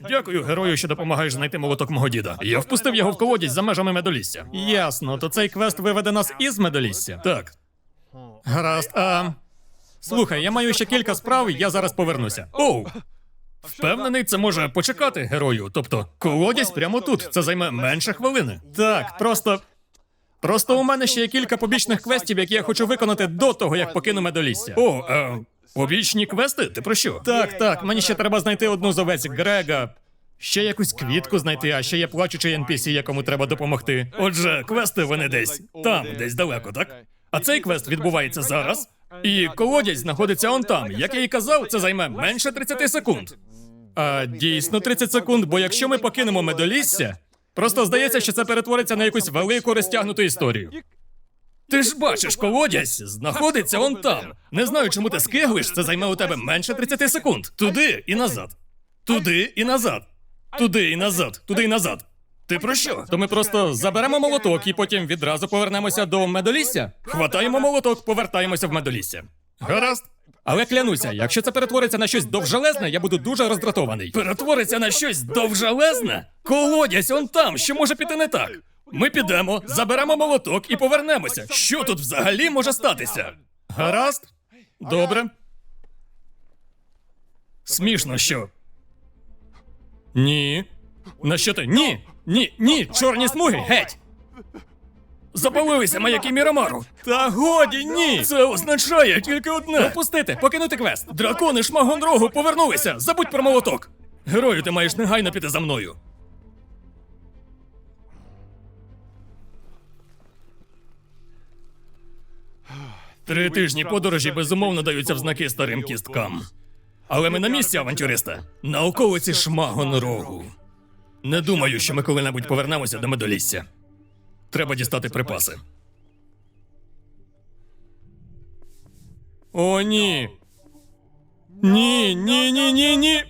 Дякую, герою, що допомагаєш знайти молоток мого діда. Я впустив його в колодязь за межами медолісся. Ясно, то цей квест виведе нас із медолісся. Так. Гаразд, а. Слухай, я маю ще кілька справ, я зараз повернуся. Оу! Впевнений, це може почекати герою. Тобто, колодязь прямо тут. Це займе менше хвилини. Так, просто. Просто у мене ще є кілька побічних квестів, які я хочу виконати до того, як покину медолісся. О, е, побічні квести? Ти про що? Так, так, мені ще треба знайти одну з овець Грега. Ще якусь квітку знайти, а ще є плачучий NPC, якому треба допомогти. Отже, квести вони десь там, десь далеко, так? А цей квест відбувається зараз. І колодязь знаходиться он там. Як я і казав, це займе менше 30 секунд. А дійсно 30 секунд, бо якщо ми покинемо медолісся, просто здається, що це перетвориться на якусь велику розтягнуту історію. Ти ж бачиш, колодязь знаходиться он там. Не знаю, чому ти скиглиш, це займе у тебе менше 30 секунд. Туди і назад. Туди і назад. Туди і назад. Туди і назад. Ти про що? То ми просто заберемо молоток і потім відразу повернемося до медолісся? Хватаємо молоток, повертаємося в медолісся. Гаразд. Але клянуся, якщо це перетвориться на щось довжелезне, я буду дуже роздратований. Перетвориться на щось довжелезне? Колодязь он там, що може піти не так. Ми підемо, заберемо молоток і повернемося. Що тут взагалі може статися? Гаразд? Добре. Смішно, що? Ні. На що ти? Ні! Ні, ні, чорні смуги, геть! Запалилися маяки Мірамару. Та годі, ні! Це означає тільки одне. Пропустити, покинути квест. Дракони шмагонрогу повернулися. Забудь про молоток. Герою, ти маєш негайно піти за мною. Три тижні подорожі безумовно даються в знаки старим кісткам. Але ми на місці, авантюриста. На околиці шмагонрогу. Не думаю, що ми коли-небудь повернемося до медолісся. Треба дістати припаси. О, ні. Ні, ні, ні, ні, ні.